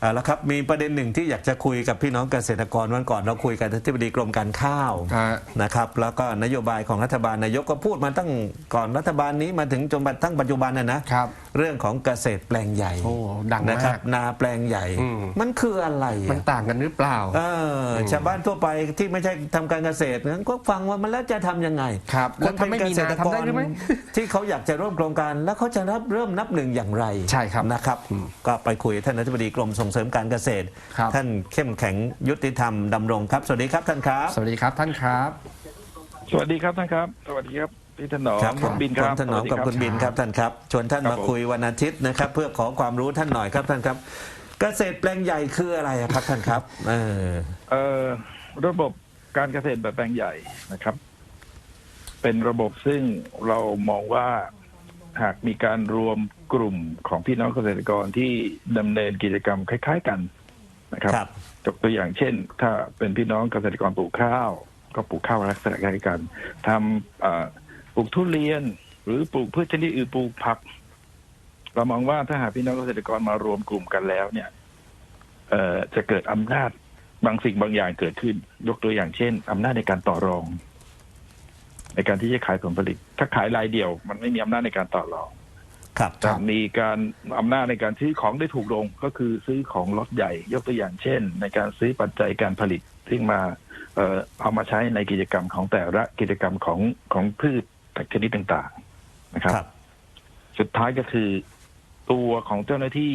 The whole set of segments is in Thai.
เอาละครับมีประเด็นหนึ่งที่อยากจะคุยกับพี่น้องเกษตรกรวันก่อนเราคุยกับที่บดีกรมการข้าวฮะ นะครับแล้วก็นโยบายของรัฐบาลนายกก็พูดมาตั้งก่อนรัฐบาลนี้มาถึงจนบัดทั้งปัจจุบันนะนะครับ เรื่องของเกษตรแปลงใหญ่โอ้ดังมากนะครับนาแปลงใหญ่ อืม มันคืออะไรอะ มันต่างกันหรือเปล่า เออชาวบ้านทั่วไปที่ไม่ใช่ทำการเกษตรนั้นก็ฟังว่ามันแล้วจะทำยังไงครับแล้วถ้าไม่มีนาทำได้หรือไม่ที่เขาอยากจะร่วมโครงการแล้วเขาจะรับเริ่มนับหนึ่งอย่างไรใช่ครับนะครับ ก็ไปคุยกับท่านอธิบดีกรมส่งเสริมการเกษตร ครับ ท่านเข้มแข็งยุติธรรมดำรงครับ สวัสดีครับท่านครับ สวัสดีครับท่านครับ สวัสดีครับท่านครับ สวัสดีครับพี่ถนอมครับคุณบินครับผมถนอมกับสวัสดีคุณบินครับท่านครับ ชวนท่านครับมาผมคุยวันอาทิตย์นะครับ เพื่อขอความรู้ท่านหน่อยครับท่านครับ เกษตรแปลงใหญ่คืออะไรอะครับท่านครับเออเอ่อระบบการเกษตรแบบแปลงใหญ่นะครับ เป็นระบบซึ่งเรามองว่าหากมีการรวม กลุ่มของพี่น้องเกษตรกรที่ดำเนินกิจกรรมคล้าย ๆ กันนะครับครับ ยกตัวอย่างเช่น ถ้าเป็นพี่น้องเกษตรกรปลูกข้าว ก็ปลูกข้าวลักษณะคล้ายกันทำเอ่อปลูกทุเรียน หรือปลูกพืชชนิดอื่นปลูกผัก เรามองว่าถ้าหากพี่น้องเกษตรกรมารวมกลุ่มกันแล้วเนี่ย เอ่อจะเกิดอำนาจบางสิ่งบางอย่างเกิดขึ้น ยกตัวอย่างเช่นอำนาจในการต่อรอง ในการที่จะขายผลผลิต ถ้าขายรายเดียว มันไม่มีอำนาจในการต่อรอง ครับจะมีการอำนาจในการซื้อของได้ถูกลงก็คือซื้อของล็อตใหญ่ ยกตัวอย่างเช่น ในการซื้อปัจจัยการผลิตที่มาเอ่อเอามาใช้ในกิจกรรมของแต่ละกิจกรรมของของพืชชนิดต่างๆนะครับ ครับ สุดท้ายก็คือตัวของเจ้าหน้าที่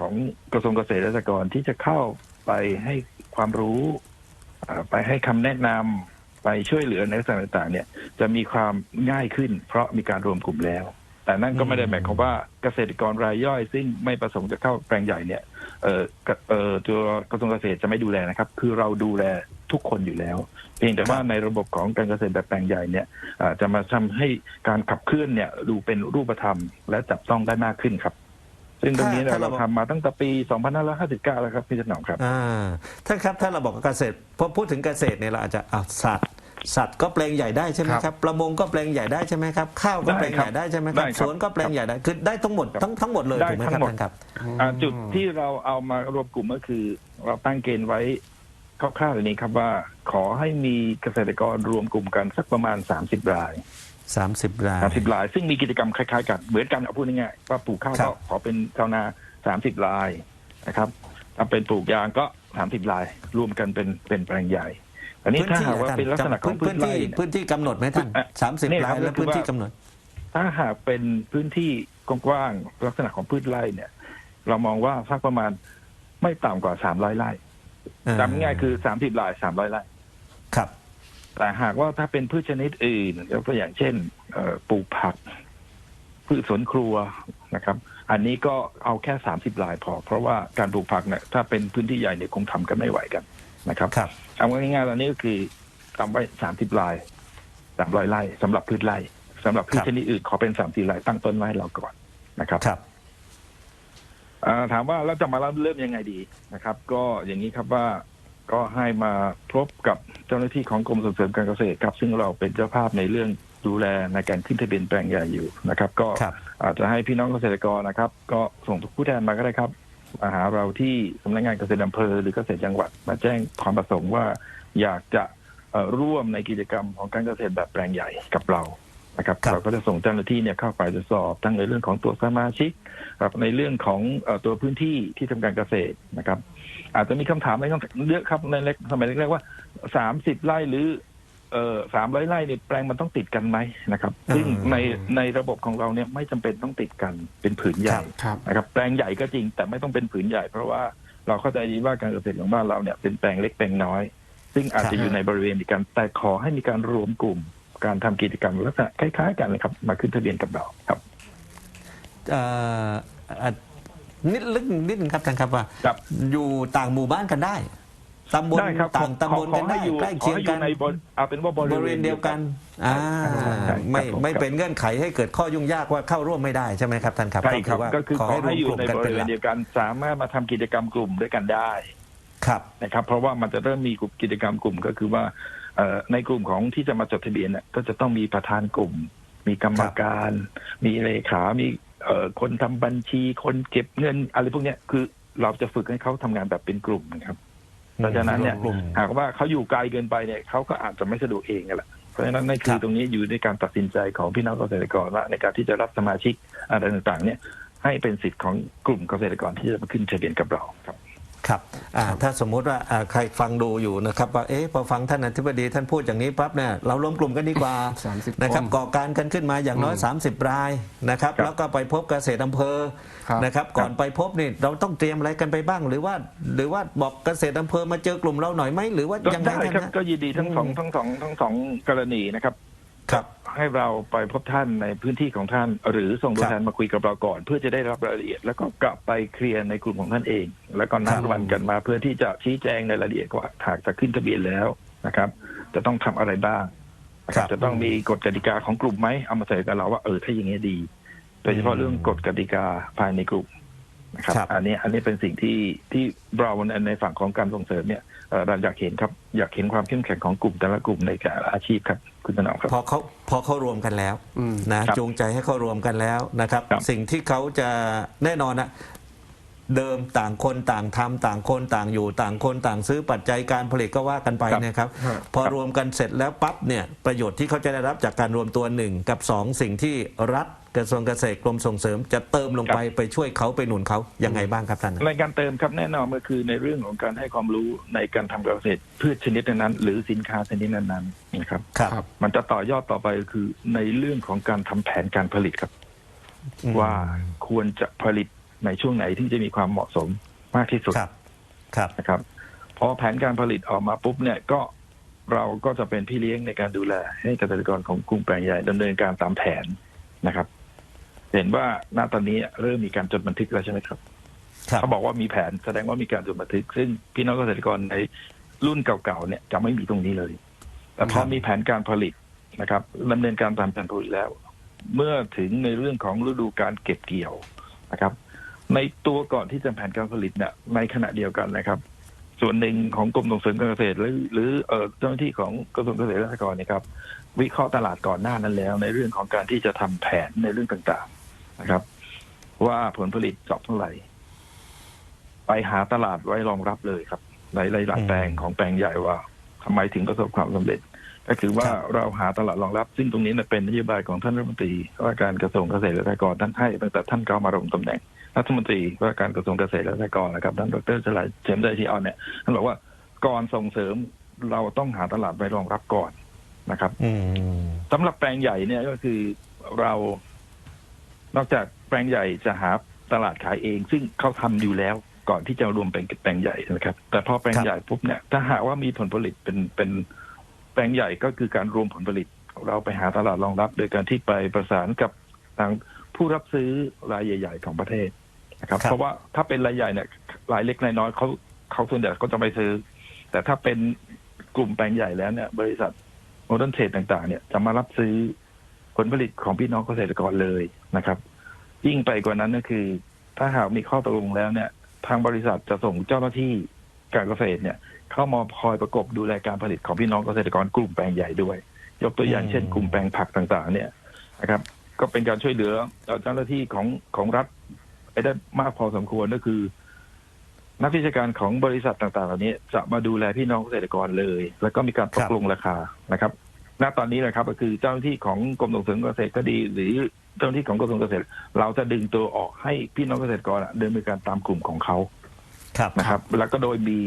ของกระทรวงเกษตรและสหกรณ์ที่จะเข้าไปให้ความรู้อ่าไปให้คำแนะนำไปช่วยเหลือในลักษณะต่างๆ เนี่ย จะมีความง่ายขึ้น เพราะมีการรวมกลุ่มแล้ว แต่นั่นก็ไม่ได้หมายความว่าเกษตรกรรายย่อย ซึ่งไม่ประสงค์จะเข้าแปลงใหญ่เนี่ยเอ่อกระเอ่อตัวกระทรวงเกษตรจะไม่ดูแลนะครับ คือเราดูแลทุกคนอยู่แล้ว เพียงแต่ว่าในระบบของการเกษตรแบบแปลงใหญ่เนี่ยอ่าจะมาทำให้การขับเคลื่อนเนี่ยดูเป็นรูปธรรม และจับต้องได้มากขึ้นครับซึ่งตรงนี้เนี่ยถ้าเราเราทำมาตั้งแต่ปี 2559 แล้วครับพี่ถนอมครับอ่าท่านครับถ้าเราบอกว่าเกษตรพอพูดถึงเกษตรเนี่ยเราอาจจะอะสัตว์ สัตว์ก็แปลงใหญ่ได้ใช่ไหมครับครับประมงก็แปลงใหญ่ได้ใช่ไหมครับข้าวก็แปลงใหญ่ได้ใช่ไหมครับได้ครับสวนก็แปลงใหญ่ได้คือได้ทั้งหมดทั้งทั้งหมดเลยได้ถูกไหมทั้ครับงหมด ท่านครับ อ่าจุดที่เราเอามารวมกลุ่มก็คือ เราตั้งเกณฑ์ไว้คร่าวๆอย่างนี้ครับว่า ขอให้มีเกษตรกรรวมกลุ่มกันสักประมาณ 30ราย30ราย 30ราย ซึ่งมีกิจกรรมคล้ายๆกันเหมือนกันเอาพูดง่ายๆว่าปลูกข้าวครัก็บ ขอเป็นชาวนา30รายนะครับถ้าเป็นปลูกยางก็ 30ราย รวมกันเป็นเป็นแปลงใหญ่ อันนี้ถ้าหากว่าเป็นลักษณะของพืพื้ชนไร่ที่เนี่ยพื้นที่กำหนดไหมท่านอะสามสิบเนี่ยราครัยบแล้วก็คือพื้นที่ว่ากำหนด ถ้าหากเป็นพื้นที่กว้างๆลักษณะของพืชไร่เนี่ย เรามองว่าสักประมาณไม่ต่ำกว่าสามร้อยไร่อ่าจำง่ายๆคือสามสิบไร่สามร้อยไร่ครับ แต่หากว่าถ้าเป็นพืชชนิดอื่นยกตัวอย่างเช่นเอ่อปลูกผัก พืชสวนครัวนะครับ อันนี้ก็เอาแค่สามสิบไร่พอ เพราะว่าการปลูกผักเนี่ยถ้าเป็นพื้นที่ใหญ่เนี่ยคงทำกันไม่ไหวกัน นะครับครับเอาง่ายๆตอนนี้ก็คือทำไว้สามสิบไร่สามร้อยไร่สำหรับพืชไร่สำหรับพืชครับชนิดอื่นขอเป็นสามสี่ไร่ตั้งต้นไว้ให้เราก่อนนะครับครับอ่าถามว่าเราจะมาเริ่มยังไงดีนะครับ ก็อย่างนี้ครับว่าก็ให้มาพบกับเจ้าหน้าที่ของกรมส่งเสริมการเกษตรครับ ซึ่งเราเป็นเจ้าภาพในเรื่องดูแลในการขึ้นทะเบียนแปลงใหญ่อยู่นะครับ ก็ครับอาจจะให้พี่น้องเกษตรกรนะครับ ก็ส่งผู้แทนมาก็ได้ครับ มาหาเราที่สำนักงานเกษตรอำเภอหรือเกษตรจังหวัด มาแจ้งความประสงค์ว่าอยากจะเอ่อร่วมในกิจกรรมของการเกษตรแบบแปลงใหญ่กับเรานะครับครับเราก็จะส่งเจ้าหน้าที่เนี่ยเข้าไปตรวจสอบทั้งในเรื่องของตัวสมาชิกครับในเรื่องของเอ่อตัวพื้นที่ที่ทำการเกษตรนะครับ อาจจะมีคำถามอะไรก็เยอะครับในเล็กสมัยแรกๆว่าสามสิบไร่หรือ เอ่อสามร้อยไร่เนี่ยแปลงมันต้องติดกันไหมนะครับ ซึ่งอืมในในระบบของเราเนี่ยไม่จำเป็นต้องติดกันเป็นผืนใหญ่ครับ นะครับ แปลงใหญ่ก็จริง แต่ไม่ต้องเป็นผืนใหญ่ เพราะว่าเราเข้าใจดีว่าการเกษตรของบ้านเราเนี่ยเป็นแปลงเล็กแปลงน้อย ซึ่งอาจจะอยู่ในบริเวณเดียวกัน แต่ขอให้มีการรวมกลุ่ม การทำกิจกรรมลักษณะคล้าย ๆ กันเลยครับ มาขึ้นทะเบียนกับเราครับ เอ่ออะนิดลึกนิดนึงครับท่านครับว่า ครับ อยู่ต่างหมู่บ้านกันได้ ตำบลได้ครับต่างตำบลขอกันได้ให้อยู่ใกล้ขอเคียงให้อกัยู่นในบริเอาเป็นว่าบบริริเวเวณณเดีเดียยววกักันนอ่าใช่ไม่ครับผมไม่ครับเป็นเงื่อนไขให้เกิดข้อยุ่งยากว่าเข้าร่วมไม่ได้ใช่ไหมครับท่านครับใช่ครับว่าก็คือขอขอให้ให้รอวมยู่กลุ่มกันในบเป็นริหเวลัณกเดียวกัน สามารถมาทำกิจกรรมกลุ่มด้วยกันได้ครับ นะครับ เพราะว่ามันจะเริ่มมีกลุ่มกิจกรรมกลุ่มก็คือว่าเอ่อในกลุ่มของที่จะมาจดทะเบียนเนี่ยก็จะต้องมีประธานกลุ่ม มีกรรมการ มีเลขา มีเอ่อคนทำบัญชี คนเก็บเงินอะไรพวกเนี้ยคือเราจะฝึกให้เขาทำงานแบบเป็นกลุ่มนะครับ เพราะฉะนั้นเนี่ยกลุ่มหากว่าเขาอยู่ไกลเกินไปเนี่ยเขาก็อาจจะไม่สะดวกเองกันแหละเพราะฉะนั้นนั่นคืครัอบตรงนี้อยู่ในการตัดสินใจของพี่น้องเกษตรกรว่าในการที่จะรับสมาชิกอะไรต่างๆ เนี่ยให้เป็นสิทธิ์ของกลุ่มเกษตรกรที่จะมาขึ้นทะเบียนกับเราครับ ครับอ่าถ้าสมมุติว่าอ่าใครฟังดูอยู่นะครับว่าเอ๊ะพอฟังท่านอธิบดีท่านพูดอย่างนี้ปั๊บเนี่ยเรารวมกลุ่มกันดีกว่า30นะครับคนก่อการกันขึ้นมาอย่างน้อย 30 รายนะครับครับแล้วก็ไปพบเกษตรอำเภอครับนะครับ ก่อนไปพบนี่เราต้องเตรียมอะไรกันไปบ้าง หรือว่า หรือว่าบอกเกษตรอำเภอมาเจอกลุ่มเราหน่อยไหมหรือว่าก็ยังไงได้กันครับนะก็ยินดีทั้งสองทั้งสองทั้งสองกรณีนะครับ ครับให้เราไปพบท่านในพื้นที่ของท่าน หรือส่งตัวครับแทนมาคุยกับเราก่อน เพื่อจะได้รับรายละเอียด แล้วก็กลับไปเคลียร์ในกลุ่มของท่านเอง แล้วก็นัคดรับวันกันมาเพื่อที่จะชี้แจงในรายละเอียดว่าหากจะขึ้นทะเบียนแล้วนะครับ จะต้องทำอะไรบ้างนะครับจะต้องมีกฎกติกาของกลุ่มไหมเอามาใส่กับเราว่าเออถ้าอย่างนี้ยดีโดยเฉพาะเรื่องกฎกติกาภายในกลุ่ม นะครับครับ อันนี้อันนี้เป็นสิ่งที่ที่เราในในฝั่งของการส่งเสริมเนี่ยเอ่อเราอยากเห็นครับอยากเห็นความเข้มแข็งของกลุ่มแต่ละกลุ่มในแต่ละอาชีพครับคุณถนอมครับ พอเขาพอเขารวมกันแล้วอืม นะครับจูงใจให้เขารวมกันแล้วนะครับ ครับ สิ่งที่เขาจะแน่นอนนะ เดิมต่างคนต่างทำต่างคนต่างอยู่ต่างคนต่างซื้อปัจจัยการผลิตก็ว่ากันไปครับนะครับ ฮะ พอรวมกันเสร็จแล้วปั๊บเนี่ยประโยชน์ที่เขาจะได้รับจากการรวมตัวหนึ่งกับสองสิ่งที่รัฐกระทรวงเกษตรกรมส่งเสริม จะเติมลงไปไปช่วยเขาไปหนุนเขายังไงบ้างครับท่าน ในการเติมครับแน่นอนก็คือในเรื่องของการให้ความรู้ในการทำการเกษตรพืชชนิดนั้นๆหรือสินค้าชนิดนั้นๆนะครับ ครับครับมันจะต่อยอดต่อไปก็คือในเรื่องของการทำแผนการผลิตครับ อืม ว่าควรจะผลิต ในช่วงไหนที่จะมีความเหมาะสมมากที่สุดครับ ครับ นะครับพอแผนการผลิตออกมาปุ๊บเนี่ยก็เราก็จะเป็นพี่เลี้ยงในการดูแล ให้เกษตรกรของกรุงแปลงใหญ่ดำเนินการตามแผนนะครับ เห็นว่าณตอนนี้เริ่มมีการจดบันทึกแล้วใช่ไหมครับครับเขาบอกว่ามีแผนแสดงว่ามีการจดบันทึก ซึ่งพี่น้องเกษตรกรในรุ่นเก่าๆเนี่ยจะไม่มีตรงนี้เลย แต่พอมีแผนการผลิตนะครับดำเนินการตามแผนผลิตแล้ว เมื่อถึงในเรื่องของฤดูการเก็บเกี่ยวนะครับ ในตัวก่อนที่จะแผนการผลิตเนี่ยในขณะเดียวกันนะครับ ส่วนหนึ่งของกรมส่งเสริมการเกษตร หรือหรือเอ่อเจ้าหน้าที่ของกระทรวงเกษตรและสหกรณ์นะครับ วิเคราะห์ตลาดก่อนหน้านั้นแล้ว ในเรื่องของการที่จะทำแผนในเรื่องต่างๆนะครับ ว่าผลผลิตจอบเท่าไหร่ ไปหาตลาดไว้รองรับเลยครับในหลายๆแปลงของแปลงใหญ่ว่าทำไมถึงประสบความสำเร็จ ก็คือว่าครับเราหาตลาดรองรับ ซึ่งตรงนี้เนี่ยเป็นนโยบายของท่านรัฐมนตรีว่าการกระทรวงเกษตรและสหกรณ์ท่านให้ตั้งแต่ท่านเข้ามาดำรงตำแหน่ง รัฐมนตรีว่าการกระทรวงเกษตรและสหกรณ์นะครับท่านดรชลัยเฉมใจทีออนเนี่ยท่านบอกว่าก่อนส่งเสริมเราต้องหาตลาดไว้รองรับก่อนนะครับอืมสำหรับแปลงใหญ่เนี่ยก็คือเรา นอกจากแปลงใหญ่จะหาตลาดขายเอง ซึ่งเขาทำอยู่แล้วก่อนที่จะรวมเป็นแปลงใหญ่นะครับ แต่พอแปลงครับใหญ่ปุ๊บเนี่ยถ้าหากว่ามีผลผลิตเป็นเป็นแปลงใหญ่ก็คือการรวมผลผลิต เราไปหาตลาดรองรับ โดยการที่ไปประสานกับทางผู้รับซื้อรายใหญ่ ๆ ของประเทศ นะครับ ครับ เพราะว่าถ้าเป็นรายใหญ่เนี่ยรายเล็กรายน้อยเขาเขาส่วนใหญ่ก็จะไม่ซื้อ แต่ถ้าเป็นกลุ่มแปลงใหญ่แล้วเนี่ย บริษัทโมเดิร์นเทรดต่าง ๆ เนี่ยจะมารับซื้อผลผลิตของพี่น้องเกษตรกรเลยนะครับ ยิ่งไปกว่านั้นก็คือ ถ้าหากมีข้อตกลงแล้วเนี่ย ทางบริษัทจะส่งเจ้าหน้าที่การเกษตรเนี่ย เข้ามาคอยประกบดูแลการผลิตของพี่น้องเกษตรกรกลุ่มแปลงใหญ่ด้วย ยกตัวอย่างอืม เช่น กลุ่มแปลงผักต่างๆ เนี่ยนะครับ ก็เป็นการช่วยเหลือเจ้าหน้าที่ของของรัฐ ไปได้มากพอสมควรก็คือ นักวิชาการของบริษัทต่างๆเหล่านี้ จะมาดูแลพี่น้องเกษตรกรเลย แล้วก็มีการตกลงราคานะครับณตอนนี้นะครับ ก็คือเจ้าหน้าที่ของกรมส่งเสริมเกษตรก็ดี หรือเจ้าหน้าที่ของกระทรวงเกษตร เราจะดึงตัวออกให้พี่น้องเกษตรกรอะเดินไปการตามกลุ่มของเขาครับนะครับ แล้วก็โดยมี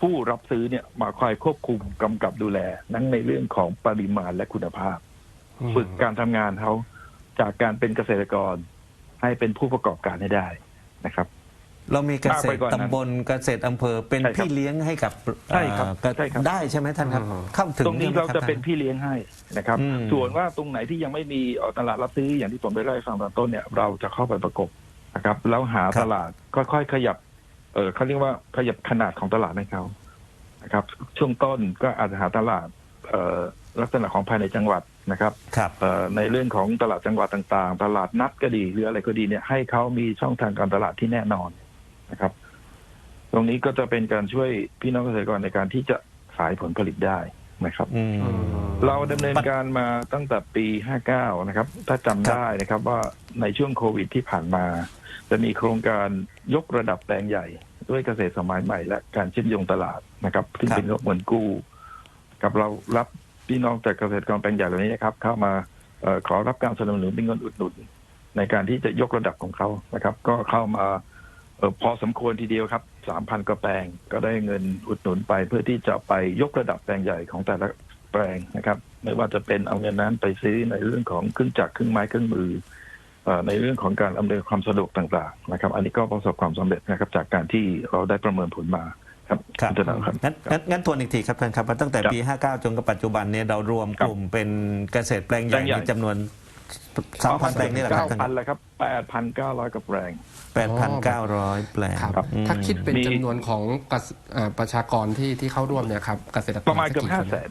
ผู้รับซื้อเนี่ยมาคอยควบคุมกำกับดูแลทั้งในเรื่องของปริมาณและคุณภาพ ฝึกการทำงานเขาจากการเป็นเกษตรกร ให้เป็นผู้ประกอบการให้ได้นะครับ เรามีเกษมากไปตรกว่านั้นตำบลเกษตรอำเภอเป็นใช่ครับพี่เลี้ยงให้กับใช่ครับเอ่อก็ใช่ครับ ได้ใช่ไหมท่านครับ อืม เข้าถึงตรงนี้ใช่ไหมเราคบจะเป็นท่พี่เลี้ยงให้นะครับ อืม ส่วนว่าตรงไหนที่ยังไม่มีเอ่อตลาดรับซื้ออย่างที่ผมได้เล่าให้ฟังตอนต้นเนี่ยเราจะเข้าไปประกบนะครับ แล้วหาตลาดค่อยๆขยับ เออเขาเรียกว่าขยับขนาดของตลาดให้เขานะครับ ช่วงต้นก็อาจจะหาตลาด เอ่อ ลักษณะของภายในจังหวัดนะครับครับเอ่อในเรื่องของตลาดจังหวัดต่างๆ ตลาดนัดก็ดีหรืออะไรก็ดีเนี่ยให้เขามีช่องทางการตลาดที่แน่นอนนะครับ ตรงนี้ก็จะเป็นการช่วยพี่น้องเกษตรกรในการที่จะขายผลผลิตได้นะครับอืมเราดำเนินการมาตั้งแต่ปี 59 นะครับ ถ้าจำได้นะครับว่าในช่วงโควิดที่ผ่านมา จะมีโครงการยกระดับแปลงใหญ่ ด้วยเกษตรสมัยใหม่ และการเชื่อมโยงตลาดนะครับซึ่งครับเป็นงบเงินกู้ กับเรารับ พี่น้องจากเกษตรกรแปลงใหญ่เหล่านี้นะครับ เข้ามาอขอรับการสนับสนุนเป็นเงินอุดหนุนในการที่จะยกระดับของเขานะครับ ก็เข้ามาอพอสมควรทีเดียวครับสามพันกว่าแปลงก็ได้เงินอุดหนุนไป เพื่อที่จะไปยกระดับแปลงใหญ่ของแต่ละแปลงนะครับ ไม่ว่าจะเป็นเอาเงินนั้นไปซื้อในเรื่องของเครื่องจักรเครื่องไม้เครื่องมือเอ่อในเรื่องของการอำนวยความสะดวกต่าง ๆ นะครับ อันนี้ก็ประสบความสำเร็จนะครับ จากการที่เราได้ประเมินผลมา ครับครับณธนาครับงั้นงั้นงั้นทวนอีกทีครับท่านครับว่าตั้งแต่ครับปี 59 จนกับปัจจุบันเนี่ยเรารวมครับกลุ่มเป็นเกษตรแปลงใหญ่แปลงใหญ่ในจำนวนสามพันแปลงนี่แหละครับเก้าท่านพันแล้วครับแปดพันเก้าร้อยกว่าแปลง แปดพันเก้าร้อยแปลงครับ อืม ถ้าคิดเป็นมี จำนวนของเกษเอ่อประชากรที่ที่เข้าร่วมเนี่ยครับเกษตรกรประมาณเกือบห้าแสน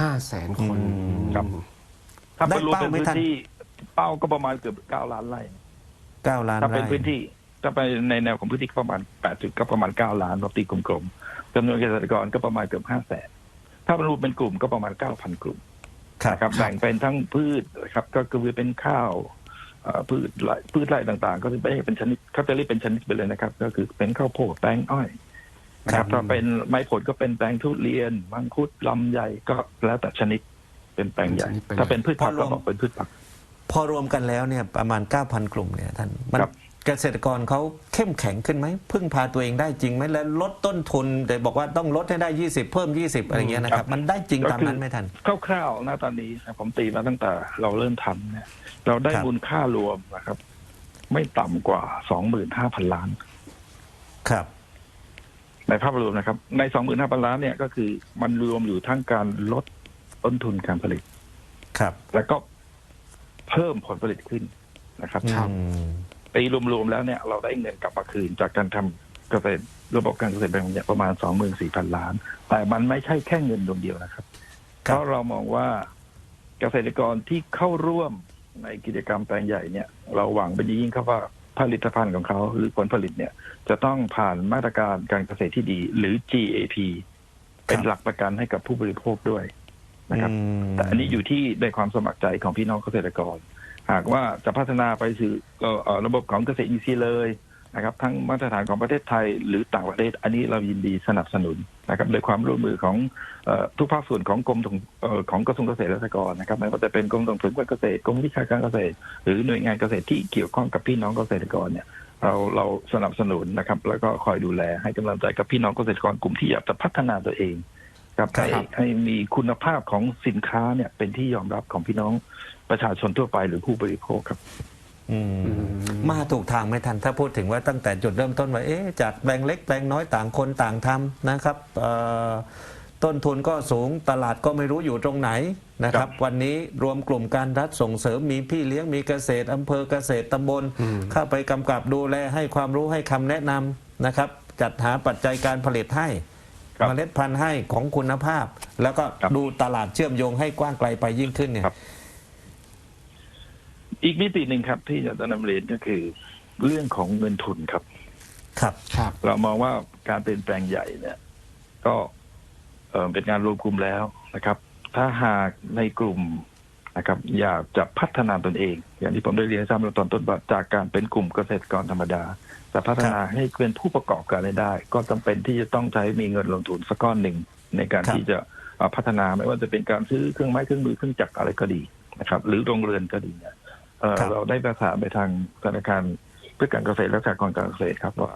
ห้าแสนคนอืมครับ ถ้าได้เป็นรวมเป็นเป้าไหมพื้นท่านที่เป้าก็ประมาณเกือบเก้าล้านไร่ เก้าล้านถ้าไร่เป็นพื้นที่ ถ้าไปในแนวของพื้นที่ก็ประมาณแปดจุดก็ประมาณเก้าล้านเราตีกลมๆจำนวนเกษตรกรก็ประมาณเกือบห้าแสนถ้าเป็นรวมเป็นกลุ่มก็ประมาณเก้าพันกลุ่มครับนะครับแบ่งเป็นทั้งพืชนะครับ ก็คือเป็นข้าวเอ่อพืชไร่พืชไร่ต่างๆ ก็จะไม่เป็นชนิดเขาจะเรียกเป็นชนิดไปเลยนะครับ ก็คือเป็นข้าวโพดแป้งอ้อยนะครับถ้าเป็นไม้ผลก็เป็นแปลงทุเรียน มังคุดลำไยก็แล้วแต่ชนิดเป็นแปลงใหญ่ชนิดไปเลยถ้าเป็นพืชผักพอรวก็มบอกเป็นพืชผัก พอรวมกันแล้วเนี่ยประมาณ 9,000 กลุ่มเนี่ยท่านมันครับ เกษตรกรเขาเข้มแข็งขึ้นไหมพึ่งพาตัวเองได้จริงไหมแล้วลดต้นทุนแต่บอกว่าต้องลดให้ได้ 20 เพิ่ม 20 อะไรเงี้ยนะครับ มันได้จริงตามนั้นไหมท่านคร่าวๆหน้าตอนนี้นะผมตีมาตั้งแต่เราเริ่มทำเนี่ยเราได้ครับมูลค่ารวมนะครับ ไม่ต่ำกว่าสองหมื่นห้าพันล้าน ครับ ในภาพรวมนะครับ ในสองหมื่นห้าพันล้านเนี่ยก็คือมันรวมอยู่ทั้งการลดต้นทุนการผลิต ครับ แล้วก็เพิ่มผลผลิตขึ้นนะครับครับอืม ปีรวมๆแล้วเนี่ยเราได้เงินกลับมาคืนจากการทำเกษตรระบบการเกษตรแปลงเนี่ยประมาณสองหมื่นสี่พันล้าน แต่มันไม่ใช่แค่เงินดวงเดียวนะครับเพครับราะเรามองว่าเกษตรกรที่เข้าร่วมในกิจกรรมแปลงใหญ่เนี่ย เราหวังเป็นอย่างยิ่งครับว่าผลิตภัณฑ์ของเขาหรือผลผลิตเนี่ย จะต้องผ่านมาตรการการเกษตรที่ดี หรือ GAP เป็นหลักประกันให้กับผู้บริโภคด้วยนะครับอืมแต่อันนี้อยู่ที่ในความสมัครใจของพี่น้องเกษตรกร หากว่าจะพัฒนาไปสู่เอ่อเอ่อระบบของเกษตรอินทรีย์เลยนะครับ ทั้งมาตรฐานของประเทศไทยหรือต่างประเทศ อันนี้เรายินดีสนับสนุนนะครับโดยความร่วมมือของเอ่อทุกภาคส่วนของกรมส่งเอ่อของกระทรวงเกษตรและสหกรณ์นะครับไม่ว่าจะเป็นกรมส่งเสริมการเกษตรกรมวิชาการเกษตร หรือหน่วยงานเกษตรที่เกี่ยวข้องกับพี่น้องเกษตรกรเนี่ยเราเราสนับสนุนนะครับ แล้วก็คอยดูแลให้กำลังใจกับพี่น้องเกษตรกรกลุ่มที่อยากจะพัฒนาตัวเองครับครับให้ให้มีคุณภาพของสินค้าเนี่ยเป็นที่ยอมรับของพี่น้อง ประชาชนทั่วไปหรือผู้บริโภคครับอืมอืมมาถูกทางไหมท่านถ้าพูดถึงว่าตั้งแต่จุดเริ่มต้นว่าเอ๊ะจากแปลงเล็กแปลงน้อยต่างคนต่างทำนะครับเอ่อต้นทุนก็สูงตลาดก็ไม่รู้อยู่ตรงไหนนะคครัรับบวันนี้รวมกลุ่มการรัฐส่งเสริมมีพี่เลี้ยงมีเกษตรอำเภอเกษตรตำบลอืมเข้าไปกำกับดูแลให้ความรู้ให้คำแนะนำนะครับ จัดหาปัจจัยการผลิตให้ครับเมล็ดพันธุ์ให้ของคุณภาพ แล้วก็ครับดูตลาดเชื่อมโยงให้กว้างไกลไปยิ่งขึ้นเนี่ยครับ อีกมิติหนึ่งครับ ที่จะนำเรียนก็คือเรื่องของเงินทุนครับ ครับ ครับ เรามองว่าการเปลี่ยนแปลงใหญ่เนี่ย ก็เอ่อเป็นการรวมกลุ่มแล้วนะครับ ถ้าหากในกลุ่มนะครับ อยากจะพัฒนาตนเอง อย่างที่ผมได้เรียนให้ทราบในตอนต้นว่าจากการเป็นกลุ่มเกษตรกรธรรมดาจะพัฒนาให้เป็นผู้ประกอบการได้ ก็จำเป็นที่จะต้องใช้มีเงินลงทุนสักก้อนหนึ่งในการครับ ที่จะเอ่อพัฒนาไม่ว่าจะเป็นการซื้อเครื่องไม้เครื่องมือเครื่องจักรอะไรก็ดีนะครับ หรือโรงเรือนก็ดีเนี่ย เอ่อครับเราได้ประสานไปทางธนาคารเพื่อการเกษตรและสหกรณ์การเกษตรครับว่า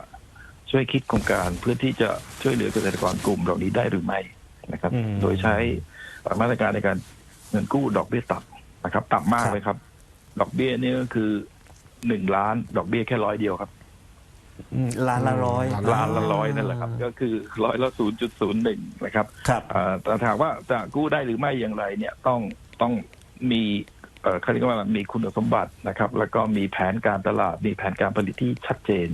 ช่วยคิดโครงการเพื่อที่จะช่วยเหลือเกษตรกรกลุ่มเหล่านี้ได้หรือไม่นะครับอืมโดยใช้มาตรการในการเงินกู้ดอกเบี้ยต่ำนะครับ ต่ำมากครับเลยครับ ดอกเบี้ยนี่ก็คือหนึ่งล้านดอกเบี้ยแค่ร้อยเดียวครับอืมล้านละร้อยล้านล้านละร้อยนั่นแหละครับ ก็คือร้อยละศูนย์จุดศูนย์หนึ่งนะครับครับเอ่อแต่ถามว่าจะกู้ได้หรือไม่อย่างไร เนี่ยต้องต้องมี เอ่อเขาเรียกว่ามีคุณสมบัตินะครับ แล้วก็มีแผนการตลาด มีแผนการผลิตที่ชัดเจน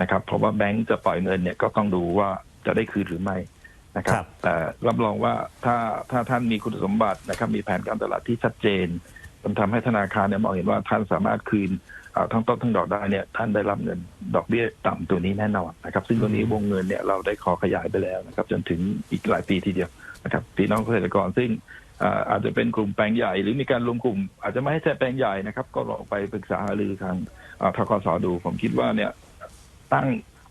นะครับ เพราะว่าแบงก์จะปล่อยเงินเนี่ยก็ต้องดูว่าจะได้คืนหรือไม่นะครัครับบแต่รับรองว่าถ้าถ้าท่านมีคุณสมบัตินะครับ มีแผนการตลาดที่ชัดเจนมันทำให้ธนาคารเนี่ยมองเห็นว่าท่านสามารถคืนเอ่อทั้งต้นทั้งดอกได้เนี่ยท่านได้รับเงินดอกเบี้ยต่ำตัวนี้แน่นอนนะครับ ซึ่งตัวนี้วงเงินเนี่ยเราได้ขอขยายไปแล้วนะครับ จนถึงอีกหลายปีทีเดียวนะครับพี่น้องเกษตรกรซึ่งเอ่ออาจจะเป็นกลุ่มแปลงใหญ่ หรือมีการรวมกลุ่ม อาจจะไม่ให้ใช่แปลงใหญ่นะครับ ก็ลองไปปรึกษาหารือทางเอ่อทกสดู ผมคิดว่าเนี่ยตั้ง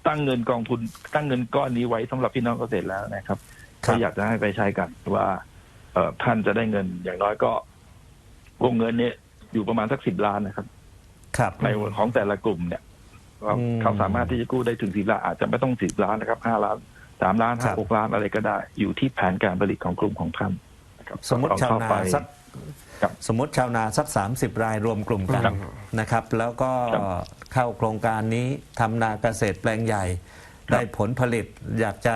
ตั้งเงินกองทุน ตั้งเงินก้อนนี้ไว้สำหรับพี่น้องเกษตรแล้วนะครับครัก็บอยากจะให้ไปใช้กันว่าเอ่อท่านจะได้เงินอย่างน้อยก็วงเงินเนี่ยอยู่ประมาณสักสิบล้านนะครับ ครับในของแต่ละกลุ่มเนี่ยก็อืมเขาสามารถที่จะกู้ได้ถึงสิบล้านอาจจะไม่ต้องสิบล้านนะครับห้าล้านสามล้านครัห้าบหกล้านอะไรก็ได้ อยู่ที่แผนการผลิตของกลุ่มของท่านนะ ครับสมมติลองชาวเข้านาไปสักครับสมมติชาวนาสัก 30 รายรวมกลุ่มกันครับนะครับ แล้วก็ครับเข้าโครงการนี้ทำนาเกษตรแปลงใหญ่ ครับได้ผลผลิตอยากจะ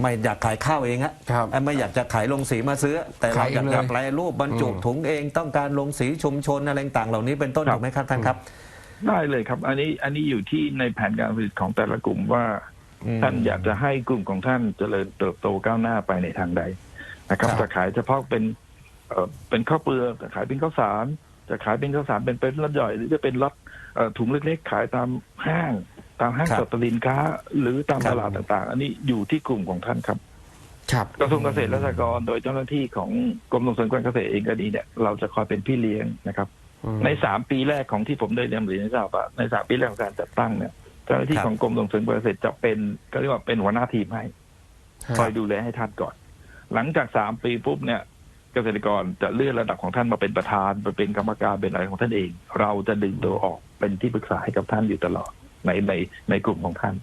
ไม่อยากขายข้าวเองอะครับไม่อยากจะขายลงสีมาซื้อ แต่เราขายเองอยากจะเลย แปลรูปบรรจุอืมถุงเองต้องการลงสีชุมชนอะไรต่างๆเหล่านี้เป็นต้นครับ ถูกไหมครับท่านครับ ได้เลยครับ อันนี้อันนี้อยู่ที่ในแผนการผลิตของแต่ละกลุ่มว่า อืม ท่านอยากจะให้กลุ่มของท่านเจริญเติบโตก้าวหน้าไปในทางใด นะครับครับ จะขายเฉพาะเป็นเอ่อเป็นข้าวเปลือกจะขายเป็นข้าวสาร จะขายเป็นข้าวสารเป็นเป็นรถย่อย หรือจะเป็นรถเอ่อถุงเล็กๆ ขายตามห้าง ตามห้างครับสรรพสินค้า หรือตามครับ ตลาดต่างๆ อันนี้อยู่ที่กลุ่มของท่านครับ ครับกระทรวงเกษตรและสหกรณ์โดยเจ้าหน้าที่ของกรมส่งเสริมการเกษตรเองก็ดีเนี่ยเราจะคอยเป็นพี่เลี้ยงนะครับ อืม ในสามปีแรกของที่ผมได้เรียนเรียนให้ทราบว่าในสามปีแรกของการจัดตั้งเนี่ยเจ้าหน้าที่ครับ ของกรมส่งเสริมการเกษตรจะเป็นก็เรียกว่าเป็นหัวหน้าทีมให้ครับคอยดูแลให้ท่านก่อน หลังจากสามปีปุ๊บเนี่ยเกษตรกรจะเลื่อนระดับของท่านมาเป็นประธานไปเป็นกรรมการเป็นอะไรของท่านเอง เราจะดึงตัวออกเป็นที่ปรึกษาให้กับท่านอยู่ตลอดในในในกลุ่มของท่าน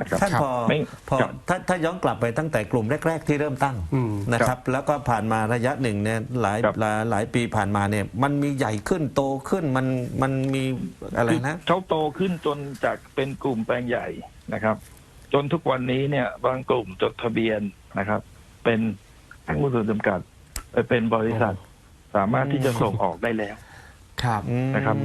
นะครับท่านพอไม่พอครับถ้าถ้าย้อนกลับไปตั้งแต่กลุ่มแรก ๆ ที่เริ่มตั้งอืมนะครับ แล้วก็ผ่านมาระยะหนึ่งเนี่ยหลายครับหลายหลายปีผ่านมาเนี่ย มันมีใหญ่ขึ้นโตขึ้นมันมันมีอะไรคือนะเขาโตขึ้นจนจากเป็นกลุ่มแปลงใหญ่นะครับ จนทุกวันนี้เนี่ยบางกลุ่มจดทะเบียนนะครับ เป็น ห้างหุ้นส่วนจำกัดเอ่อเป็นบริษัทสามารถที่จะส่งออกได้แล้วครับอืมนะครับ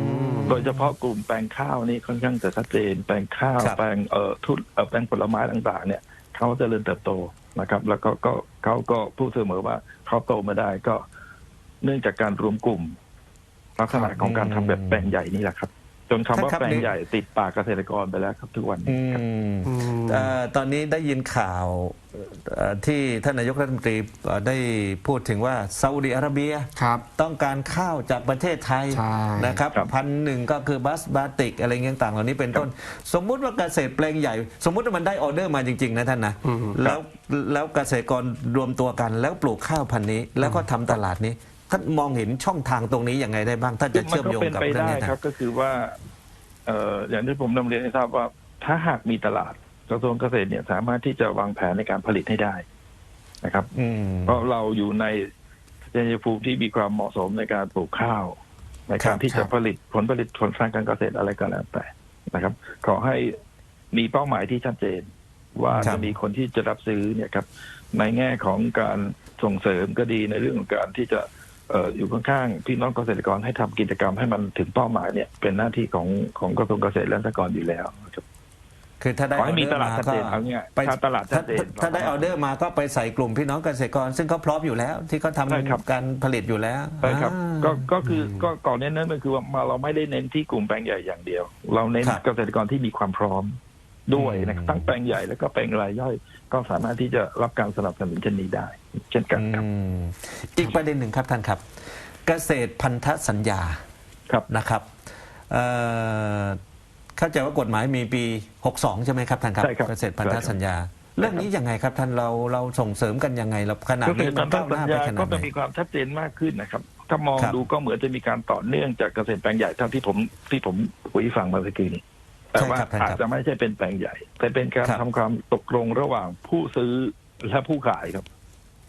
โดยเฉพาะกลุ่มแปลงข้าวนี่ค่อนข้างจะชัดเจน แปลงข้าวครับแปลงเอ่อทุเอ่อแปลงผลไม้ต่างๆ เนี่ยเขาเจริญเติบโตนะครับ แล้วก็ก็เขาก็พูดเสมอว่าเขาโตมาได้ก็เนื่องจากการรวมกลุ่ม ลักษณะของการทำแบบแปลงใหญ่นี่แหละครับ จนคำว่าครับ แปลงใหญ่ติดปากเกษตรกรไปแล้วครับทุกวันอืนี้ครับมอืมเอ่อตอนนี้ได้ยินข่าวเอ่อที่ท่านนายกรัฐมนตรีเอ่อได้พูดถึงว่าซาอุดิอาระเบีย ครับ ต้องการข้าวจากประเทศไทยใช่ นะครับครับ พันหนึ่งก็คือบัสบาติกอะไรเงี้ยต่างๆเหล่านี้เป็นต้น สมมุติว่าเกษตรแปลงใหญ่ สมมุติว่ามันได้ออเดอร์มาจริง ๆ นะท่านนะอืมแล้วแล้วเกษตรกรรวมตัวกัน แล้วปลูกข้าวพันธุ์นี้ แล้วก็ทำตลาดนี้ ท่านมองเห็นช่องทางตรงนี้ยังไงได้บ้างท่านจะเชื่อมโยงกับมันก็เป็นไปเรื่องได้นี้คนะรับ ก็คือว่าเอ่ออย่างที่ผมนำเรียนให้ทราบว่าถ้าหากมีตลาดกระทรวงเกษตรเนี่ยสามารถที่จะวางแผนในการผลิตให้ได้นะครับอืมเพราะเราอยู่ในชัยภูมิที่มีความเหมาะสมในการปลูกข้าว ในครัการบที่จะผลิตผลผลิตผลทางการเกษตรอะไรก็แล้วแต่นะครับ ขอให้มีเป้าหมายที่ชัดเจน ว่าครับจะมีคนที่จะรับซื้อเนี่ยครับ ในแง่ของการส่งเสริมก็ดีในเรื่องของการที่จะเอ่ออยู่ข้างๆพี่น้องเกษตรกรให้ทำกิจกรรมให้มันถึงเป้าหมายเนี่ยเป็นหน้าที่ของของกระทรวงเกษตรและสหกรณ์อยู่แล้วนะครับคือถ้าได้ขอให้มีออเดตอร์ลาดมาชัดก็เจนเอาง่ายไปถ้าตลาดชัดเจนถ้าถ้าได้ออเดอร์มาก็ไปใส่กลุ่มพี่น้องเกษตรกร ซึ่งเขาพร้อมอยู่แล้ว ที่เขาทใช่ครับำการผลิตอยู่แล้วใช่ครับอ่าก็ก็คือก็ก่อนเน้นนั้นก็คือว่ามาเราไม่ได้เน้นที่กลุ่มแปลงใหญ่อย่างเดียว เราเน้นครับเกษตรกรที่มีความพร้อม ด้วยอืมนะครับทั้งแปลงใหญ่แล้วก็แปลงรายย่อย ก็สามารถที่จะรับการสนับสนุนเช่นนี้ได้ เช่นกันครับ อืมอีกประเด็นหนึ่งครับท่านครับ เกษตรพันธสัญญาครับ นะครับเอ่อเข้าใจว่ากฎหมายมีปี 62 ใช่ไหมครับท่านครับ ใช่ครับเกษตรพันธสัญญา เรื่องนี้ยังไงครับท่านเราเราส่งเสริมกันยังไงเราขนาดก็คืนี้อมักานรก้าวหสัญน้าไปญาขนาก็ดไหนจะมีความชัดเจนมากขึ้นนะครับ ถ้ามองครับ ดูก็เหมือนจะมีการต่อเนื่องจากเกษตรแปลงใหญ่เท่าที่ผมที่ผมคุยให้ฟังมาเมื่อกี้นี้ แต่ว่าใช่ครับท่านอาจครับจะไม่ใช่เป็นแปลงใหญ่ แต่เป็นการครับทำความตกลงระหว่างผู้ซื้อและผู้ขายครับ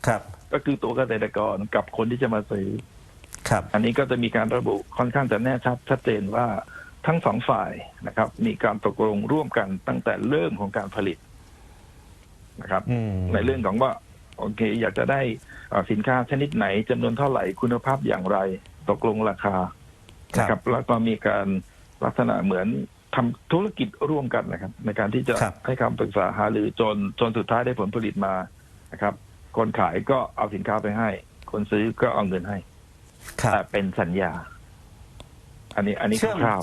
ครับ ก็คือตัวเกษตรกรกับคนที่จะมาซื้อ ครับ อันนี้ก็จะมีการระบุค่อนข้างจะแน่ชัดชัดเจนว่าทั้งสองฝ่ายนะครับ มีการตกลงร่วมกันตั้งแต่เริ่มของการผลิตนะครับอืมในเรื่องของว่าโอเค อยากจะได้เอ่อสินค้าชนิดไหนจำนวนเท่าไหร่คุณภาพอย่างไร ตกลงราคาครับนะครับ แล้วก็มีการลักษณะเหมือน ทำธุรกิจร่วมกันนะครับ ในการที่จะครับ ให้คำปรึกษาหารือจนจนสุดท้ายได้ผลผลิตมานะครับ คนขายก็เอาสินค้าไปให้ คนซื้อก็เอาเงินให้ครับ แต่เป็นสัญญา อันนี้ อันนี้เชื่อม คร่าว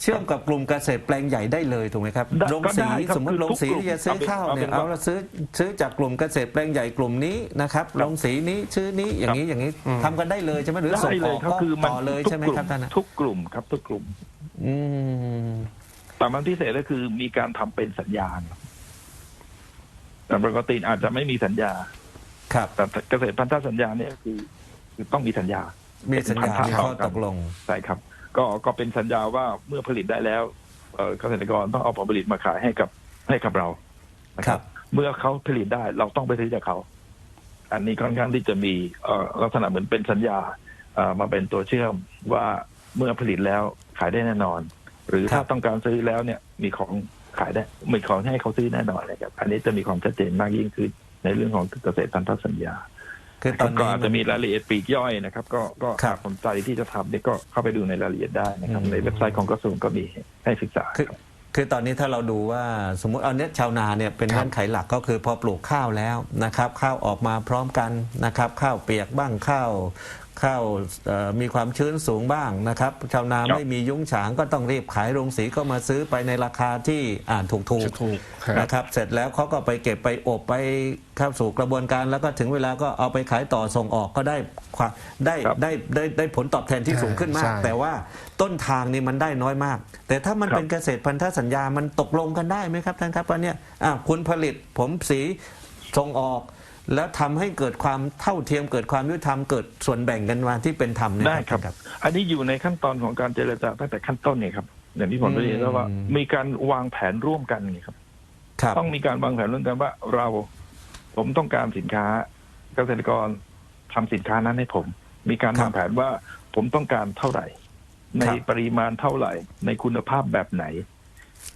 เชื่อมกับกลุ่มเกษตรแปลงใหญ่ได้เลยถูกไหมครับได้โรงก็สีได้ครับสมมติคือโรงสีทุกกลุ่มที่จะซื้อข้าวเนี่ยเอาเอาเป็นว่า ละซื้อซื้อจากกลุ่มเกษตรแปลงใหญ่กลุ่มนี้นะครับโรงสีนี้ชื่อนี้อย่างนี้อย่างนี้อืมทำกันได้เลยใช่ไหมหรือๆส่งได้อเลอยกครับก็คือมันต่อเลยทุกใช่ไหมกลุ่ครับท่านนะทุกกลุ่มครับทุกกลุ่ม อืม ตามมันพิเศษก็คือมีการทำเป็นสัญญาครับแต่ปกติอาจจะไม่มีสัญญา ครับ แต่เกษตรพันธสัญญาเนี่ยคือคือต้องมีสัญญา มีสัญญาเป็นพันธะมีข้อต่อกันตกลงใช่ครับ ก็ก็เป็นสัญญาว่าเมื่อผลิตได้แล้วเอ่อเกษตรกรต้องเอาผลผลิตมาขายให้กับให้กับเรานะคครัรับบเมื่อเขาผลิตได้เราต้องไปซื้อจากเขา อันนี้ค่อนข้างที่จะมีเอ่อลักษณะเหมือนเป็นสัญญาเอ่อมาเป็นตัวเชื่อมว่าเมื่อผลิตแล้วขายได้แน่นอน หรือถ้าครับต้องการซื้อแล้วเนี่ยมีของขายได้มีของให้เขาซื้อแน่นอนเลยครับอันนี้จะมีความชัดเจนมากยิ่งขึ้นในเรื่องของเกษตรพันธสัญญาคือตอนก็นี้อาจจะมีรายละเอียดปลีกย่อยนะครับ ก็ก็ครับหากสนใจที่จะทำเนี่ยก็เข้าไปดูในรายละเอียดได้นะครับอืมในเว็บไซต์ของกระทรวงก็มีให้ศึกษาคือครับคือตอนนี้ถ้าเราดูว่าสมมุติเอาเนี้ยชาวนาเนี่ยเป็นครับเงื่อนไขหลักก็คือพอปลูกข้าวแล้วนะครับ ข้าวออกมาพร้อมกันนะครับ ข้าวเปียกบ้างข้าว ข้าวเอ่อมีความชื้นสูงบ้างนะครับ ชาวนาครับไม่มียุ้งฉางก็ต้องรีบขายโรงสีก็มาซื้อไปในราคาที่อ่านถูกถูกถูกครับนะครับ เสร็จแล้วเขาก็ไปเก็บไปอบไปเข้าสู่กระบวนการแล้วก็ถึงเวลาก็เอาไปขายต่อส่งออกก็ได้ความได้ครับได้ได้ได้ผลตอบแทนที่สูงขึ้นมากใช่แต่ว่าต้นทางนี่มันได้น้อยมาก แต่ถ้ามันครับเป็นเกษตรพันธสัญญามันตกลงกันได้ไหมครับท่านครับว่าเนี่ยอะคุณผลิตผมสีส่งออก แล้วทำให้เกิดความเท่าเทียมเกิดความยุติธรรมเกิดส่วนแบ่งกันมาที่เป็นธรรมเนี่ยได้ครับท่านอันนี้อยู่ในขั้นตอนของการเจรจาตั้งแต่ขั้นต้นเนี่ยครับอย่างที่ผมได้เรียนแล้วว่าอืมมีการวางแผนร่วมกันไงครับครับ ต้องมีการวางแผนร่วมกันว่าเราผมต้องการสินค้าเกษตรกรทำสินค้านั้นให้ผม มีการครับวางแผนว่าผมต้องการเท่าไหร่ ในครับปริมาณเท่าไหร่ ในคุณภาพแบบไหน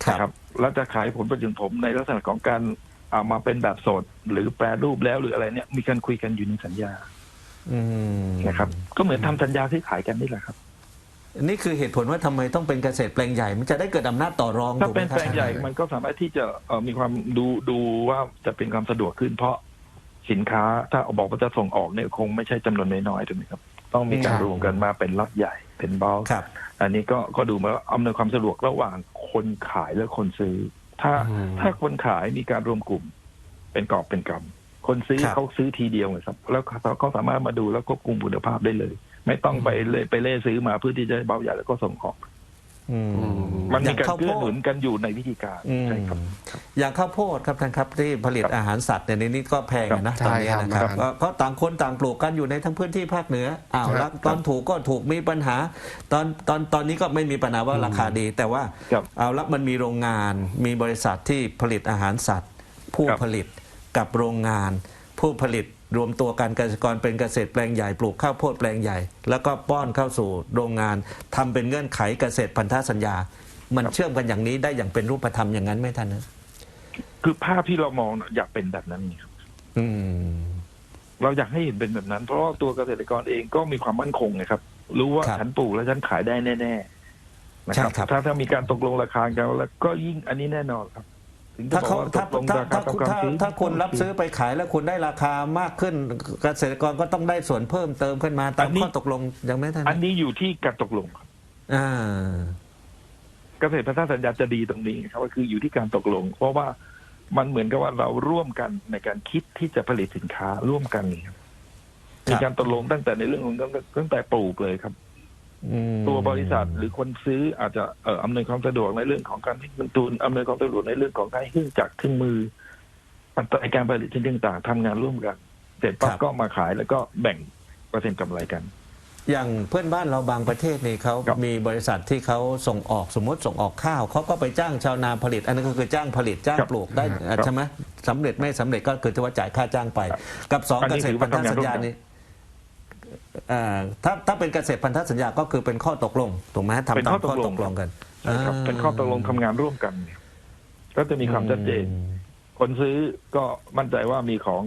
ครับนะครับ แล้วจะขายผลผลิตของผมในลักษณะของการ เอามาเป็นแบบสดหรือแปรรูปแล้วหรืออะไรเนี่ย มีการคุยกันอยู่ในสัญญาอืมนะครับ ก็เหมือนทำสัญญาที่ขายกันนี่แหละครับ นี่คือเหตุผลว่าทำไมต้องเป็นเกษตรแปลงใหญ่ มันจะได้เกิดอำนาจต่อรองถ้าถูกไหมเป็นครัแปลงใหญ่มันก็สามารถที่จะเอ่อมีความดูดูว่าจะเป็นความสะดวกขึ้น เพราะสินค้าถ้าบอกว่าจะส่งออกเนี่ยคงไม่ใช่จำนวนน้อยๆถูกไหมครับ ต้องมีการครับรวมกันมาเป็นล็อตใหญ่เป็นบอลครับอันนี้ก็ก็ดูมาว่าอำนวยความสะดวกระหว่างคนขายและคนซื้อ ถ้าอืมถ้าคนขายมีการรวมกลุ่ม เป็นกอบเป็นกำคนซื้อครับ เขาซื้อทีเดียวไงครับ แล้วเขาเขาสามารถมาดูแล้วควบคุมคุณภาพได้เลย ไม่ต้องไปเลยไปเล่ซื้อมาเพื่อที่จะเบาใหญ่แล้วก็ส่งออก อืม มันอมีย่างการข้าวเกื้อโพหนุดนกันอยู่ในวิธีการอืม ใช่ครับ อย่างข้าวโพดครับท่านครับที่ผลิตครับอาหารสัตว์เนี่ยในนี้ก็แพงอะนะใช่ตอนนี้ครับนะครับครับก็ก็ต่างคนต่างปลูกกันอยู่ในทั้งพื้นที่ภาคเหนืออ้าวครับแล้วตอนถูกก็ถูกมีปัญหา ตอนตอนตอนนี้ก็ไม่มีปัญหาว่าราคาดี แต่ว่าครับเอาละมันมีโรงงาน มีบริษัทที่ผลิตอาหารสัตว์ ผู้ครับผลิตกับโรงงาน ผู้ผลิตรวมตัวกันเกษตรกรเป็นเกษตรแปลงใหญ่ปลูกข้าวโพดแปลงใหญ่ แล้วก็ป้อนเข้าสู่โรงงานทำเป็นเงื่อนไขเกษตรพันธสัญญา มันเชื่อมกันอย่างนี้ได้อย่างเป็นรูปธรรมอย่างนั้นไหมท่านนะ คือภาพที่เรามองน่ะอยากเป็นแบบนั้นไงครับอืม เราอยากให้เห็นเป็นแบบนั้น เพราะว่าตัวเกษตรกรเองก็มีความมั่นคงไงครับ รู้ว่าครับฉันปลูกแล้วฉันขายได้แน่ๆนะครับ ใช่ครับ ถ้าถ้ามีการตกลงราคากันแล้วก็ยิ่งอันนี้แน่นอนครับ ถึงจะถ้าบอกเขาว่าตถ้ากลงถ้าราคาถ้าตามความถ้าจริง ถ้าคุณรับซื้อไปขายแล้วคุณได้ราคามากขึ้น เกษตรกรก็ต้องได้ส่วนเพิ่มเติมขึ้นมาตามข้อตกลงอย่างไหมท่านอันนี้อยู่ที่การตกลงครับอ่า เกษตรพันธสัญญาจะดีตรงนี้ครับก็คืออยู่ที่การตกลง เพราะว่า มันเหมือนกับว่าเราร่วมกันในการคิดที่จะผลิตสินค้าร่วมกันครับครับมีการตกลงตั้งแต่ในเรื่องของตั้งแต่ตั้งแต่ปลูกเลยครับอืมตัวบริษัทหรือคนซื้ออาจจะเอ่ออำนวยความสะดวกในเรื่องของการให้เงินทุนอำนวยความสะดวกในเรื่องของการให้เครื่องจักรเครื่องมือปัจจัยการผลิตชนิดต่างๆทำงานร่วมกัน เสร็จปั๊บก็มาขายแล้วก็แบ่งเปอร์เซ็นต์กำไรกัน อย่างเพื่อนบ้านเราบางประเทศนี่เขาครับมีบริษัทที่เขาส่งออกสมมติส่งออกข้าวเขาก็ไปจ้างชาวนาผลิต อันนั้นก็คือจ้างผลิตจ้างปลูกได้ใช่ไหมสำเร็จไม่สำเร็จก็คือที่ว่าจ่ายค่าจ้างไป กับสองอันเกนี้ษตถืรอพัว่านธทำงานสัญญาร่วมกัน นี่อ่าถ้าถ้าเป็นเกษตรพันธสัญญาก็คือเป็นข้อตกลงถูกไหมทำเป็นตาข้มอตข้อกลงตกลงกันใช่ครับเป็นข้อตกลงทำงานร่วมกันเนี่ยก็จะมีความชัดเจน คนซื้อก็มั่นใจว่ามีของ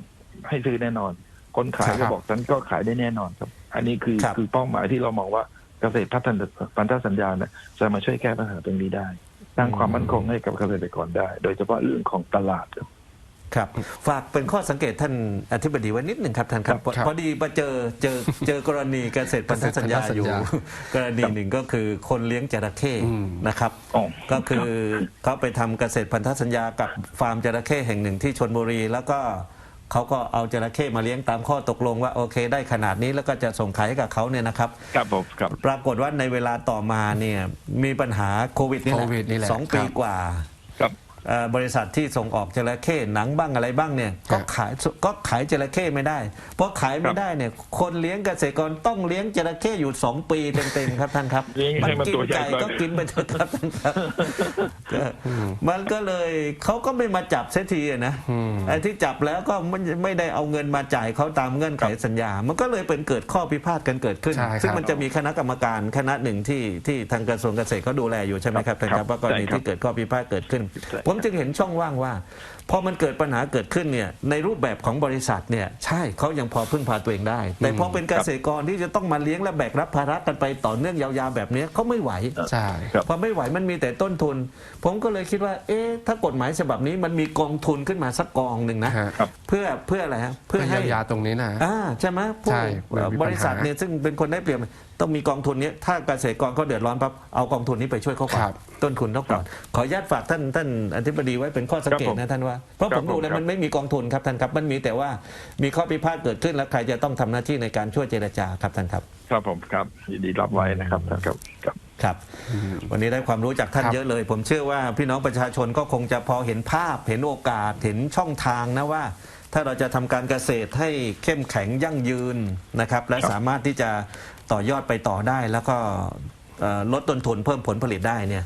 ให้ซื้อแน่นอน คนขายครัก็บบอกฉันก็ขายได้แน่นอนครับ อันนี้คือครับคือเป้าหมายที่เรามองว่าเกษตรพัฒนาพันธสัญญาเนี่ยจะมาช่วยแก้ปัญหาตรงนี้ได้สร้างความมั่นคงให้กับเกษตรกรได้ โดยเฉพาะเรื่องของตลาดครับครับ ฝากเป็นข้อสังเกตท่านอธิบดีไว้นิดหนึ่งครับท่านครับครับพอดีมาเจอเจอเจอกรณีเกษตรพันธสัญญาอยู่เกษตรพันธสัญญากรณีหนึ่งก็คือคนเลี้ยงจระเข้อืมนะครับอ๋อก็คือเขาไปทำเกษตรพันธสัญญากับฟาร์มจระเข้แห่งหนึ่งที่ชนบุรีแล้วก็ เขาก็เอาจระเข้มาเลี้ยงตามข้อตกลงว่าโอเค ได้ขนาดนี้แล้วก็จะส่งขายให้กับเขาเนี่ยนะครับครับผมครับปรากฏว่าในเวลาต่อมาเนี่ยมีปัญหาโควิดนี่แหละโควิดนี่แหละสองปีครับ กว่า ครับ เอ่อบริษัทที่ส่งออกจระเข้หนังบ้างอะไรบ้างเนี่ยก็ครับขายก็ขายจระเข้ไม่ได้ เพราะขายไม่ได้เนี่ยคนเลี้ยงเกษตรกรต้องเลี้ยงจระเข้อยู่2ปีเต็มๆครับท่านครับเลี้ยงให้มันกิตัวใหญ่ไก่ก่อนก็กินไปเถอะครับท่านครับก็มันก็เลยเขาก็ไม่มาจับเสียทีอะนะอืมไอ้ที่จับแล้วก็ไม่ไม่ได้เอาเงินมาจ่ายเขาตามเงื่อนไขสัญญา มันก็เลยเป็นเกิดข้อพิพาทกันเกิดขึ้น ใช่ครับซึ่งมันจะมีคณะกรรมการคณะหนึ่งที่ที่ทางกระทรวงเกษตรเขาดูแลอยู่ใช่ไหมครับท่านครับว่ากรณีที่เกิดข้อพิพาทเกิดขึ้น ใช่ผมจึงเห็นช่องว่างว่า พอมันเกิดปัญหาเกิดขึ้นเนี่ยในรูปแบบของบริษัทเนี่ยใช่เขายังพอพึ่งพาตัวเองได้ แต่พอเป็นเกษตรกรที่จะต้องมาเลี้ยงและแบกรับภาระกันไปต่อเนื่องยาวๆแบบเนี้ยเขาไม่ไหวใช่ครับพอไม่ไหวมันมีแต่ต้นทุน ผมก็เลยคิดว่า เอ๊ะถ้ากฎหมายฉบับนี้มันมีกองทุนขึ้นมาสักกองหนึ่งนะฮะครับเพื่อเพื่ออะไรฮะเพื่เพื่ออให้เยียวยาตรงนี้นะอ่าใช่ไหมผู้ใช่เวลามีปัญหาบริษัทเนี่ยซึ่งเป็นคนได้เปรียบต้องมีกองทุนเนี้ยถ้าเกษตรกรเขาเดือดร้อนปั๊บเอากองทุนนี้ไปช่วยเขาก่อครันบต้นทุนเขาก่อนขออนุญาตฝากท่านท่านอธิบดีไว้เป็นข้อสังเกตครับผมนะท่านว่าเพราะครัผบมดูแล้วผมครับมันไม่มีกองทุนครับท่านครับ มันมีแต่ว่ามีข้อพิพาทเกิดขึ้นแล้วใครจะต้องทำหน้าที่ในการช่วยเจรจาครับท่านครับ ครับผมครับยินดีรับไว้นะครับท่านครับครับครับ วันนี้ได้ความรู้จากท่านครับเยอะเลย ผมเชื่อว่าพี่น้องประชาชนก็คงจะพอเห็นภาพ เห็นโอกาสเห็นช่องทางนะว่า ถ้าเราจะทำการเกษตรให้เข้มแข็งยั่งยืนนะครับ และครับสามารถที่จะต่อยอดไปต่อได้แล้วก็เอ่อลดต้นทุนเพิ่มผลผลิตได้เนี่ย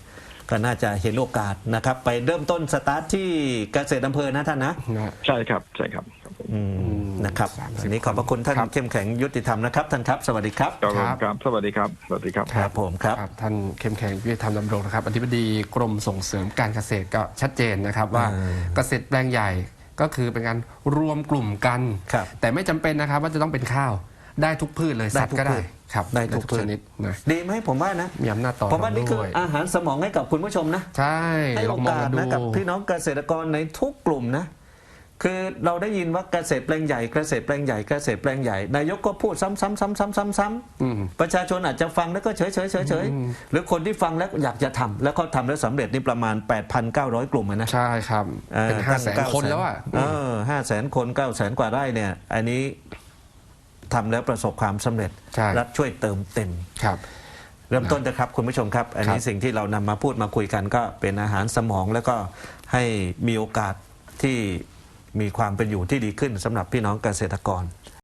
ก็น่าจะเห็นโอกาสนะครับ ไปเริ่มต้นสตาร์ทที่เกษตรอำเภอนะท่านนะนะใช่ครับใช่ครับครับผมอืมนะครับสามสิบวันนี้ขอบพระคุณท่านครับ เข้มแข็งยุติธรรมนะครับท่านครับ สวัสดีครับครับผมครับครับ สวัสดีครับ สวัสดีครับ ครับผมครับ ครับท่านเข้มแข็งยุติธรรมดำรงนะครับอธิบดีกรมส่งเสริมการเกษตรก็ชัดเจนนะครับว่าอ่าเกษตรแปลงใหญ่ก็คือเป็นการรวมกลุ่มกัน ครับแต่ไม่จำเป็นนะครับว่าจะต้องเป็นข้าวได้ทุกพืชเลยได้สัตว์ทุกก็พืได้ช ครับได้ทุกพืชชนิดนะดีไหมผมว่านะมีอำนาจต่อผมว่านี่คือด้วยอาหารสมองให้กับคุณผู้ชมนะ ใช่ให้ลโอองมองกาสกันนะดูกับพี่น้องเกษตรกรในทุกกลุ่มนะ คือเราได้ยินว่าเกษตรแปลงใหญ่เกษตรแปลงใหญ่เกษตรแปลงใหญ่นายกก็พูดซ้ำๆซ้ำๆซ้ำๆซ้ำอืมๆประชาชนอาจจะฟังแล้วก็เฉยเฉยเฉยเฉยๆหรือคนที่ฟังแล้วอยากจะทำแล้วเขาทำแล้วสำเร็จนี่ประมาณ 8,900 กลุ่มอะนะใช่ครับเป็นห้าแสนคนแล้วอะเออห้าแสนคนเก้าแสนกว่าไร่เนี่ย อันนี้ ทำแล้วประสบความสำเร็จใช่ รัฐช่วยเติมเต็ม ครับ เริ่มต้นนะครับคุณผู้ชมครับ อันนี้ครับสิ่งที่เรานำมาพูดมาคุยกันก็เป็นอาหารสมองแล้วก็ให้มีโอกาสที่มีความเป็นอยู่ที่ดีขึ้นสำหรับพี่น้องเกษตรกร